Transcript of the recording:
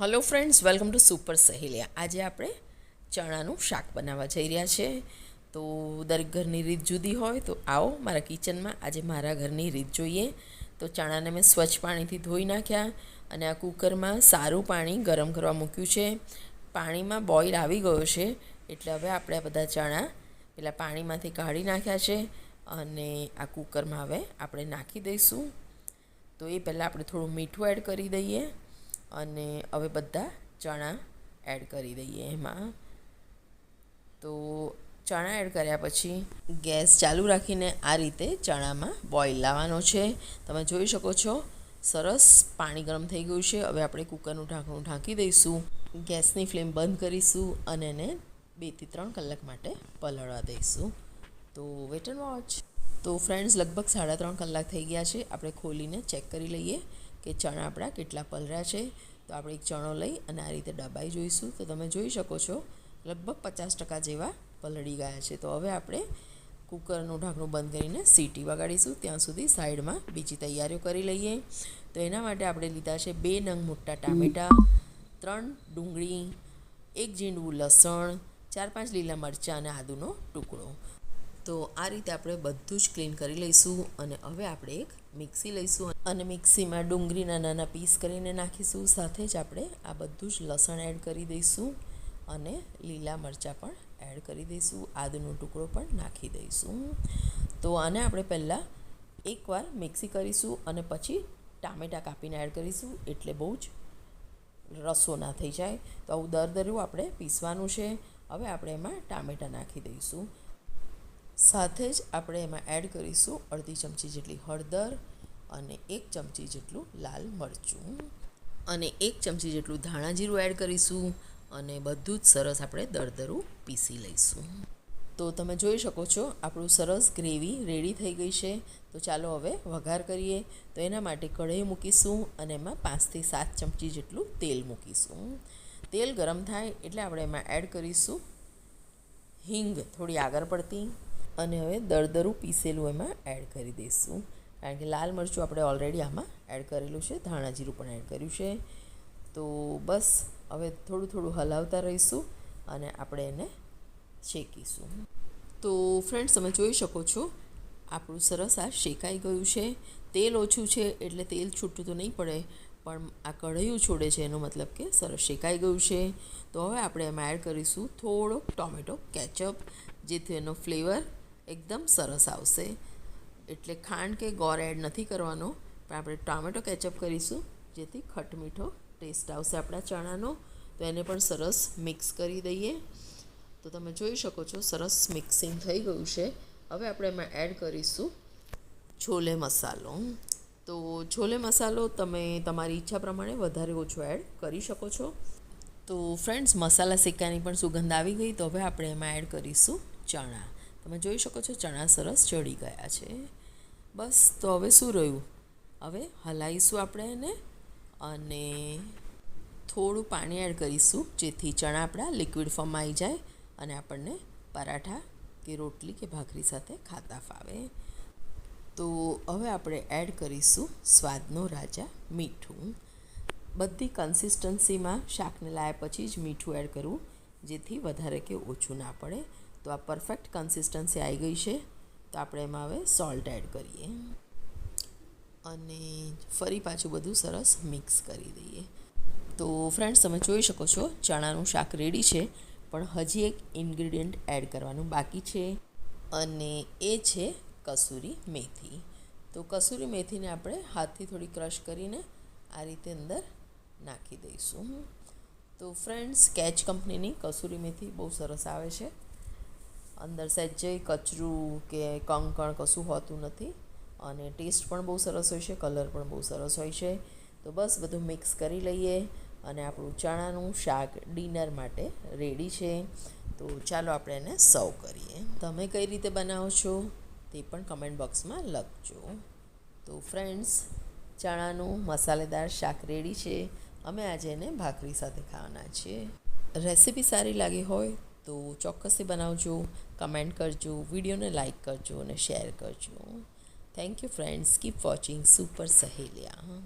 Hello friends welcome to Super Saheliya આજે આપણે ચણાનું શાક બનાવવા જઈ રહ્યા છે. તો દરેક ઘરની રીત જુદી હોય તો આવો મારા કિચનમાં આજે મારા ઘરની રીત જોઈએ. તો ચણાને મેં સ્વચ્છ પાણીથી ધોઈ નાખ્યા અને આ કુકરમાં સારું પાણી ગરમ કરવા મૂક્યું છે. પાણીમાં બોઇલ આવી ગયો છે, એટલે હવે આપણે આ બધા ચણા પેલા પાણીમાંથી કાઢી નાખ્યા છે અને આ કુકરમાં હવે આપણે નાખી દઈશું. તો એ પહેલાં આપણે થોડું મીઠું એડ કરી દઈએ. અને હવે બધા ચણા એડ કરી દઈએ એમાં. તો ચણા એડ કર્યા પછી ગેસ ચાલુ રાખીને આ રીતે ચણામાં બોઇલ લાવવાનો છે. તમે જોઈ શકો છો, સરસ પાણી ગરમ થઈ ગયું છે. હવે આપણે કુકરનું ઢાંકણું ઢાંકી દઈશું. ગેસની ફ્લેમ બંધ કરીશું અને એને બેથી ત્રણ કલાક માટે પલળવા દઈશું. તો વેટ એન્ડ વોચ તો ફ્રેન્ડ્સ લગભગ સાડા ત્રણ કલાક થઈ ગયા છે. આપણે ખોલીને ચેક કરી લઈએ. કે ચણા આપણા કેટલા પલળ્યા છે? તો આપણે એક ચણો લઈ અને આ રીતે ડબાઈ જોઈશું. તો તમે જોઈ શકો છો, લગભગ પચાસ ટકા જેવા પલળી ગયા છે. તો હવે આપણે કુકરનું ઢાંકણું બંધ કરીને સીટી વગાડીશું. ત્યાં સુધી સાઈડમાં બીજી તૈયારીઓ કરી લઈએ. તો એના માટે આપણે લીધા છે બે નંગ મોટા ટામેટાં, ત્રણ ડુંગળી, એક ઝીંડવું લસણ, ચાર પાંચ લીલા મરચાં અને આદુનો ટુકડો. તો આ રીતે આપણે બધું જ ક્લીન કરી લઈશું અને હવે આપણે એક મિક્સી લઈશું અને મિક્સીમાં ડુંગળીના નાના પીસ કરીને નાખીશું. સાથે જ આપણે આ બધું જ લસણ એડ કરી દઈશું અને લીલા મરચાં પણ એડ કરી દઈશું. આદુનો ટુકડો પણ નાખી દઈશું. તો આને આપણે પહેલાં એકવાર મિક્સી કરીશું અને પછી ટામેટાં કાપીને એડ કરીશું એટલે બહુ જ રસો ના થઈ જાય. તો આવું દરદરું આપણે પીસવાનું છે. હવે આપણે એમાં ટામેટાં નાખી દઈશું. સાથે જ આપણે એમાં એડ કરીશું અડધી ચમચી જેટલી હળદર અને એક ચમચી જેટલું લાલ મરચું. અને એક ચમચી જેટલું ધાણા જીરું એડ કરીશું અને બધું જ સરસ આપણે દરદરું પીસી લઈશું. તો તમે જોઈ શકો છો, આપણું સરસ ગ્રેવી રેડી થઈ ગઈ છે. તો ચાલો હવે વઘાર કરીએ. તો એના માટે કઢાઈ મૂકીશું અને એમાં પાંચથી સાત ચમચી જેટલું તેલ મૂકીશું. તેલ ગરમ થાય એટલે આપણે એમાં એડ કરીશું હિંગ થોડી આગળ પડતી. અને હવે દરદરું પીસેલું એમાં એડ કરી દઈશું. કારણ કે લાલ મરચું આપણે ઓલરેડી આમાં એડ કરેલું છે, ધાણા જીરું પણ એડ કર્યું છે. તો બસ, હવે થોડું થોડું હલાવતા રહીશું અને આપણે એને શેકીશું. તો ફ્રેન્ડ્સ તમે જોઈ શકો છો, આપણું સરસ આ શેકાઈ ગયું છે. તેલ ઓછું છે એટલે તેલ છૂટું તો નહીં પડે, પણ આ કઢાયું છોડે છે એનો મતલબ કે સરસ શેકાઈ ગયું છે. તો હવે આપણે એમાં એડ કરીશું થોડોક ટોમેટો કેચઅપ, જેથી એનો ફ્લેવર એકદમ સરસ આવશે. એટલે ખાંડ કે ગોળ એડ નથી કરવાનો. પણ આપણે ટામેટો કેચઅપ કરીશું, જેથી ખટમીઠો ટેસ્ટ આવશે આપણા ચણાનો. તો એને પણ સરસ મિક્સ કરી દઈએ. તો તમે જોઈ શકો છો, સરસ મિક્સિંગ થઈ ગયું છે. હવે આપણે એમાં એડ કરીશું છોલે મસાલો. તો છોલે મસાલો તમે તમારી ઈચ્છા પ્રમાણે વધારે ઓછો એડ કરી શકો છો. તો ફ્રેન્ડ્સ મસાલા સિક્કાની પણ સુગંધ આવી ગઈ, તો હવે આપણે એમાં એડ કરીશું ચણા. તમે જોઈ શકો છો ચણા સરસ ચડી ગયા છે. બસ, તો હવે શું રહ્યું? હવે હલાવીશું આપણે એને અને થોડું પાણી એડ કરીશું, જેથી ચણા આપણા લિક્વિડ ફોર્મમાં આવી જાય અને આપણને પરાઠા કે રોટલી કે ભાખરી સાથે ખાતા ફાવે. તો હવે આપણે એડ કરીશું સ્વાદનો રાજા મીઠું. બધી કન્સિસ્ટન્સીમાં શાકને લાવ્યા પછી જ મીઠું એડ કરવું, જેથી વધારે કે ઓછું ના પડે. તો આ પરફેક્ટ કન્સિસ્ટન્સી આવી ગઈ છે. તો આપણે એમાં હવે સોલ્ટ એડ કરીએ. અને ફરી પાછું બધું સરસ મિક્સ કરી દઈએ. તો ફ્રેન્ડ્સ તમે જોઈ શકો છો, ચણાનું શાક રેડી છે, પણ હજી એક ઇન્ગ્રીડિયન્ટ એડ કરવાનું બાકી છે. અને એ છે કસૂરી મેથી. તો કસૂરી મેથીને આપણે હાથથી થોડી ક્રશ કરીને આ રીતે અંદર નાખી દઈશું. તો ફ્રેન્ડ્સ કેચ કંપનીની કસૂરી મેથી બહુ સરસ આવે છે. અંદર સહેજે કચરું કે કંકણ કશું હોતું નથી અને ટેસ્ટ પણ બહુ સરસ હોય છે કલર પણ બહુ સરસ હોય છે. તો બસ બધું મિક્સ કરી લઈએ અને આપણું ચણાનું શાક ડિનર માટે રેડી છે. તો ચાલો આપણે એને સર્વ કરીએ. તમે કઈ રીતે બનાવો છો તે પણ કમેન્ટ બોક્સમાં લખજો. તો ફ્રેન્ડ્સ ચણાનું મસાલેદાર શાક રેડી છે. અમે આજે એને ભાખરી સાથે ખાવાના છીએ. રેસીપી સારી લાગી હોય તો ચોક્કસથી બનાવજો કમેન્ટ કરજો, વિડીયોને લાઇક કરજો અને શેર કરજો. Thank you friends keep watching Super Saheliya